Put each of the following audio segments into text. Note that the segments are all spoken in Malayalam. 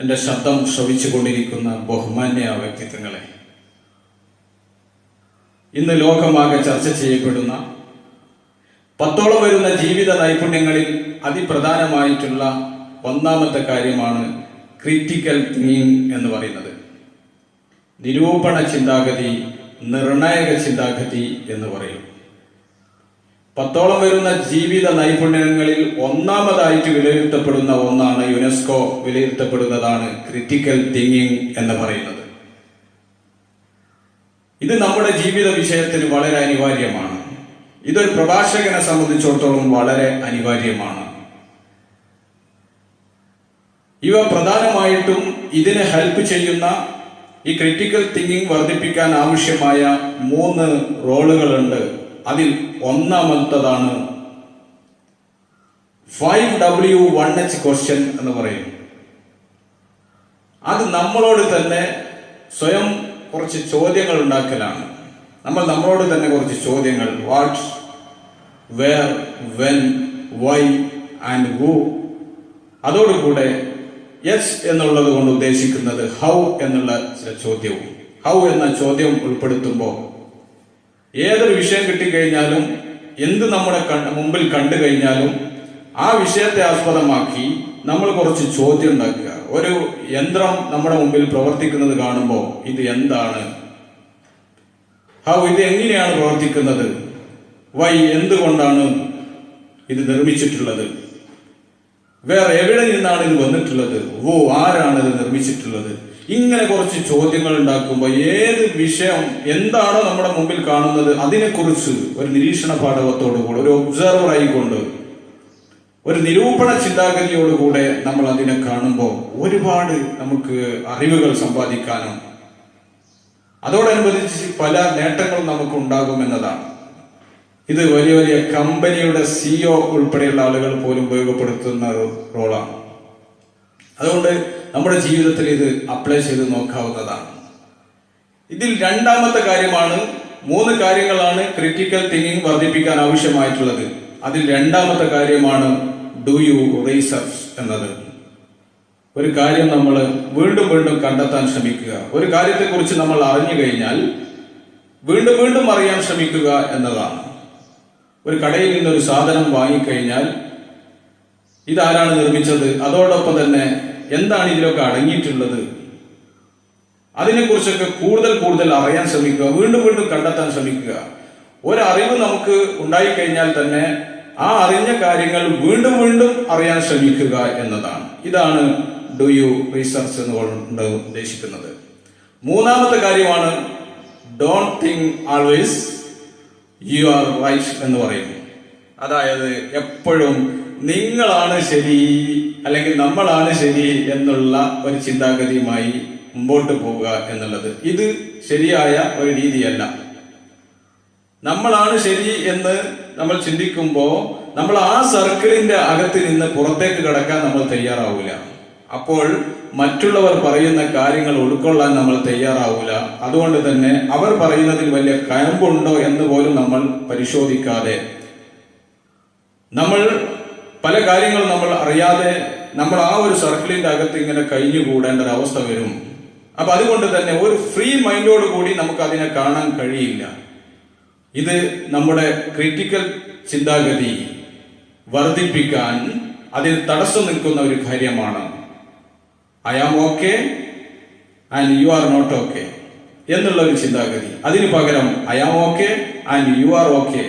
എന്റെ ശബ്ദം ശ്രവിച്ചുകൊണ്ടിരിക്കുന്ന ബഹുമാന്യ വ്യക്തിത്വങ്ങളെ ഇന്ന് ലോകമാകെ ചർച്ച ചെയ്യപ്പെടുന്ന പത്തോളം വരുന്ന ജീവിത നൈപുണ്യങ്ങളിൽ അതിപ്രധാനമായിട്ടുള്ള ഒന്നാമത്തെ കാര്യമാണ് ക്രിറ്റിക്കൽ തിങ്കിങ് എന്ന് പറയുന്നത്. നിരൂപണ ചിന്താഗതി നിർണായക ചിന്താഗതി എന്ന് പറയും. പത്തോളം വരുന്ന ജീവിത നൈപുണ്യങ്ങളിൽ ഒന്നാമതായിട്ട് വിലയിരുത്തപ്പെടുന്ന ഒന്നാണ് യുനെസ്കോ വിലയിരുത്തപ്പെടുന്നതാണ് ക്രിറ്റിക്കൽ തിങ്കിങ് എന്ന് പറയുന്നത്. ഇത് നമ്മുടെ ജീവിത വിഷയത്തിന് വളരെ അനിവാര്യമാണ്. ഇതൊരു പ്രഭാഷകനെ സംബന്ധിച്ചിടത്തോളം വളരെ അനിവാര്യമാണ്. ഇവ പ്രധാനമായിട്ടും ഇതിനെ ഹെൽപ്പ് ചെയ്യുന്ന ഈ ക്രിറ്റിക്കൽ തിങ്കിങ് വർദ്ധിപ്പിക്കാൻ ആവശ്യമായ മൂന്ന് റോളുകളുണ്ട് അതിൽ ഒന്നാമത്തതാണ് five W one H question എന്ന് പറയും. അത് നമ്മളോട് തന്നെ സ്വയം കുറച്ച് ചോദ്യങ്ങൾ ഉണ്ടാക്കലാണ്. നമ്മൾ നമ്മളോട് തന്നെ കുറച്ച് ചോദ്യങ്ങൾ. What where when why and who അതോടുകൂടെ യെസ് എന്നുള്ളത് കൊണ്ട് ഉദ്ദേശിക്കുന്നത് ഹൗ എന്നുള്ള ചില ചോദ്യവും. ഹൗ എന്ന ചോദ്യം ഉൾപ്പെടുത്തുമ്പോൾ ഏതൊരു വിഷയം കിട്ടിക്കഴിഞ്ഞാലും എന്ത് നമ്മുടെ മുമ്പിൽ കണ്ടു കഴിഞ്ഞാലും ആ വിഷയത്തെ ആസ്പദമാക്കി നമ്മൾ കുറച്ച് ചോദ്യം ഉണ്ടാക്കുക. ഒരു യന്ത്രം നമ്മുടെ മുമ്പിൽ പ്രവർത്തിക്കുന്നത് കാണുമ്പോൾ ഇത് എന്താണ്? ഹൗ ഇത് എങ്ങനെയാണ് പ്രവർത്തിക്കുന്നത്? വൈ എന്തുകൊണ്ടാണ് ഇത് നിർമ്മിച്ചിട്ടുള്ളത്? വേറെ എവിടെ നിന്നാണ് ഇത് വന്നിട്ടുള്ളത്? ഓ ആരാണ് ഇത് നിർമ്മിച്ചിട്ടുള്ളത്? ഇങ്ങനെ കുറച്ച് ചോദ്യങ്ങൾ ഉണ്ടാക്കുമ്പോൾ ഏത് വിഷയം എന്താണോ നമ്മുടെ മുമ്പിൽ കാണുന്നത് അതിനെക്കുറിച്ച് ഒരു നിരീക്ഷണ പാഠകത്തോടുകൂടെ ഒരു ഒബ്സർവർ ആയിക്കൊണ്ട് ഒരു നിരൂപണ ചിന്താഗതിയോടുകൂടെ നമ്മൾ അതിനെ കാണുമ്പോൾ ഒരുപാട് നമുക്ക് അറിവുകൾ സമ്പാദിക്കാനും അതോടനുബന്ധിച്ച് പല നേട്ടങ്ങളും നമുക്ക് ഉണ്ടാകുമെന്നതാണ് ഇത് വലിയ വലിയ കമ്പനിയുടെ സിഇഒ ഉൾപ്പെടെയുള്ള ആളുകൾ പോലും ഉപയോഗപ്പെടുത്തുന്ന റോളാണ് അതുകൊണ്ട് നമ്മുടെ ജീവിതത്തിൽ ഇത് അപ്ലൈ ചെയ്ത് നോക്കാവുന്നതാണ്. ഇതിൽ രണ്ടാമത്തെ കാര്യമാണ് മൂന്ന് കാര്യങ്ങളാണ് ക്രിറ്റിക്കൽ തിങ്കിങ് വർദ്ധിപ്പിക്കാൻ ആവശ്യമായിട്ടുള്ളത്. അതിൽ രണ്ടാമത്തെ കാര്യമാണ് ഡു യു റീസർച്ച് എന്നത്. ഒരു കാര്യം നമ്മൾ വീണ്ടും വീണ്ടും കണ്ടെത്താൻ ശ്രമിക്കുക. ഒരു കാര്യത്തെക്കുറിച്ച് നമ്മൾ അറിഞ്ഞു കഴിഞ്ഞാൽ വീണ്ടും വീണ്ടും അറിയാൻ ശ്രമിക്കുക എന്നതാണ്. ഒരു കടയിൽ നിന്ന് ഒരു സാധനം വാങ്ങിക്കഴിഞ്ഞാൽ ഇതാരാണ് നിർമ്മിച്ചത്? അതോടൊപ്പം തന്നെ എന്താണ് ഇതിലൊക്കെ അടങ്ങിയിട്ടുള്ളത്? അതിനെക്കുറിച്ചൊക്കെ കൂടുതൽ കൂടുതൽ അറിയാൻ ശ്രമിക്കുക വീണ്ടും വീണ്ടും കണ്ടെത്താൻ ശ്രമിക്കുക. ഒരറിവ് നമുക്ക് ഉണ്ടായിക്കഴിഞ്ഞാൽ തന്നെ ആ അറിഞ്ഞ കാര്യങ്ങൾ വീണ്ടും വീണ്ടും അറിയാൻ ശ്രമിക്കുക എന്നതാണ്. ഇതാണ് ഡു യു റീസർച്ച് എന്നുകൊണ്ട് ഉദ്ദേശിക്കുന്നത്. മൂന്നാമത്തെ കാര്യമാണ് don't think always you are right എന്ന് പറയുന്നു അതായത് എപ്പോഴും നിങ്ങളാണ് ശരി അല്ലെങ്കിൽ നമ്മളാണ് ശരി എന്നുള്ള ഒരു ചിന്താഗതിയുമായി മുമ്പോട്ട് പോവുക എന്നുള്ളത്. ഇത് ശരിയായ ഒരു രീതിയല്ല. നമ്മളാണ് ശരി എന്ന് നമ്മൾ ചിന്തിക്കുമ്പോൾ നമ്മൾ ആ സർക്കിളിന്റെ അകത്ത് നിന്ന് പുറത്തേക്ക് കിടക്കാൻ നമ്മൾ തയ്യാറാവില്ല അപ്പോൾ മറ്റുള്ളവർ പറയുന്ന കാര്യങ്ങൾ ഉൾക്കൊള്ളാൻ നമ്മൾ തയ്യാറാവില്ല അതുകൊണ്ട് തന്നെ അവർ പറയുന്നതിൽ വലിയ കയമ്പുണ്ടോ എന്ന് പോലും നമ്മൾ പരിശോധിക്കാതെ. നമ്മൾ പല കാര്യങ്ങളും നമ്മൾ അറിയാതെ നമ്മൾ ആ ഒരു സർക്കിളിന്റെ അകത്ത് ഇങ്ങനെ കഴിഞ്ഞുകൂടേണ്ട ഒരു അവസ്ഥ വരും. അപ്പൊ അതുകൊണ്ട് തന്നെ ഒരു ഫ്രീ മൈൻഡോട് കൂടി നമുക്ക് അതിനെ കാണാൻ കഴിയില്ല. ഇത് നമ്മുടെ ക്രിട്ടിക്കൽ ചിന്താഗതി വർദ്ധിപ്പിക്കാൻ അതിന് തടസ്സം നിൽക്കുന്ന ഒരു കാര്യമാണ്. I am okay and you are not okay എന്നുള്ള ഒരു ചിന്താഗതി. അതിനു പകരം I am okay and you are okay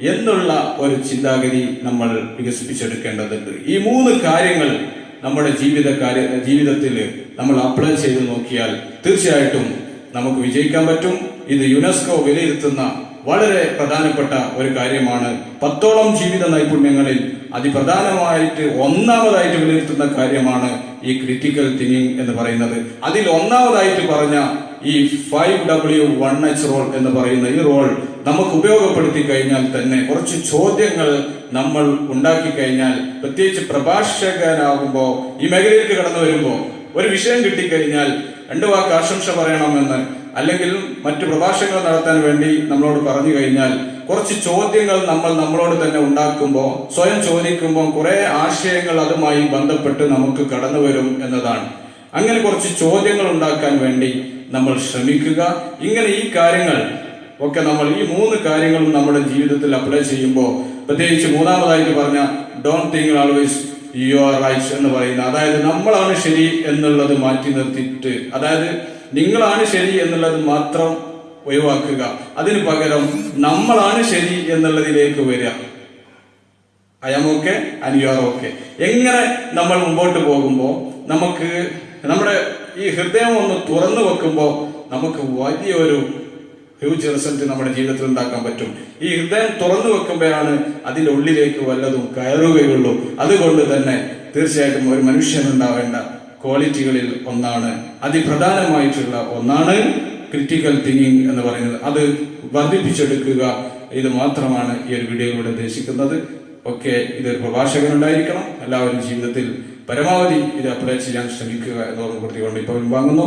എന്നുള്ള ഒരു ചിന്താഗതി നമ്മൾ വികസിപ്പിച്ചെടുക്കേണ്ടതുണ്ട്. ഈ മൂന്ന് കാര്യങ്ങൾ നമ്മുടെ ജീവിത കാര്യ ജീവിതത്തിൽ നമ്മൾ അപ്ലൈ ചെയ്ത് നോക്കിയാൽ തീർച്ചയായിട്ടും നമുക്ക് വിജയിക്കാൻ പറ്റും. ഇത് യുനെസ്കോ വിലയിരുത്തുന്ന വളരെ പ്രധാനപ്പെട്ട ഒരു കാര്യമാണ്. പത്തോളം ജീവിത നൈപുണ്യങ്ങളിൽ അതിപ്രധാനമായിട്ട് ഒന്നാമതായിട്ട് വിലയിരുത്തുന്ന കാര്യമാണ് ഈ ക്രിട്ടിക്കൽ തിങ്കിങ് എന്ന് പറയുന്നത്. അതിൽ ഒന്നാമതായിട്ട് പറഞ്ഞ ഈ five W one H role എന്ന് പറയുന്ന ഈ റോൾ നമുക്ക് ഉപയോഗപ്പെടുത്തി കഴിഞ്ഞാൽ തന്നെ കുറച്ച് ചോദ്യങ്ങൾ നമ്മൾ ഉണ്ടാക്കി കഴിഞ്ഞാൽ പ്രത്യേകിച്ച് പ്രഭാഷകനാകുമ്പോൾ ഈ മേഖലയിലേക്ക് കടന്നു വരുമ്പോൾ ഒരു വിഷയം കിട്ടിക്കഴിഞ്ഞാൽ രണ്ടു വാക്ക് ആശംസ പറയണമെന്ന് അല്ലെങ്കിൽ മറ്റു പ്രഭാഷണങ്ങൾ നടത്താൻ വേണ്ടി നമ്മളോട് പറഞ്ഞു കഴിഞ്ഞാൽ കുറച്ച് ചോദ്യങ്ങൾ നമ്മൾ നമ്മളോട് തന്നെ ഉണ്ടാക്കുമ്പോൾ സ്വയം ചോദിക്കുമ്പോൾ കുറെ ആശയങ്ങൾ അതുമായി ബന്ധപ്പെട്ട് നമുക്ക് കടന്നു വരും എന്നതാണ്. അങ്ങനെ കുറച്ച് ചോദ്യങ്ങൾ ഉണ്ടാക്കാൻ വേണ്ടി നമ്മൾ ശ്രമിക്കുക. ഇങ്ങനെ ഈ കാര്യങ്ങൾ ഒക്കെ നമ്മൾ ഈ മൂന്ന് കാര്യങ്ങളും നമ്മുടെ ജീവിതത്തിൽ അപ്ലൈ ചെയ്യുമ്പോൾ പ്രത്യേകിച്ച് മൂന്നാമതായിട്ട് പറഞ്ഞ don't think always you are right എന്ന് പറയുന്നത്. അതായത് നമ്മളാണ് ശരി എന്നുള്ളത് മാറ്റി നിർത്തിയിട്ട് അതായത് നിങ്ങളാണ് ശരി എന്നുള്ളത് മാത്രം ഒഴിവാക്കുക. അതിന് പകരം നമ്മളാണ് ശരി എന്നുള്ളതിലേക്ക് വരിക. I am okay and you are okay എങ്ങനെ നമ്മൾ മുമ്പോട്ട് പോകുമ്പോൾ നമുക്ക് നമ്മുടെ ഈ ഹൃദയം ഒന്ന് തുറന്നു വെക്കുമ്പോൾ നമുക്ക് വലിയൊരു ഹ്യൂജ് റിസൾട്ട് നമ്മുടെ ജീവിതത്തിൽ ഉണ്ടാക്കാൻ പറ്റും. ഈ ഹൃദയം തുറന്നു വെക്കുമ്പോഴാണ് അതിന്റെ ഉള്ളിലേക്ക് വല്ലതും കയറുകയുള്ളൂ. അതുകൊണ്ട് തന്നെ തീർച്ചയായിട്ടും ഒരു മനുഷ്യൻ ഉണ്ടാവേണ്ട ക്വാളിറ്റികളിൽ ഒന്നാണ്. അതിപ്രധാനമായിട്ടുള്ള ഒന്നാണ് ക്രിറ്റിക്കൽ തിങ്കിങ് എന്ന് പറയുന്നത്. അത് വർദ്ധിപ്പിച്ചെടുക്കുക. ഇത് മാത്രമാണ് ഈ ഒരു വീഡിയോയിലൂടെ ഉദ്ദേശിക്കുന്നത്. ഒക്കെ ഇതൊരു പ്രഭാഷകൻ ഉണ്ടായിരിക്കണം എല്ലാവരും ജീവിതത്തിൽ പരമാവധി ഇത് അപ്ലൈ ചെയ്യാൻ ശ്രമിക്കുക എന്ന് ഓർമ്മപ്പെടുത്തിക്കൊണ്ട് ഇപ്പോൾ വാങ്ങുന്നു.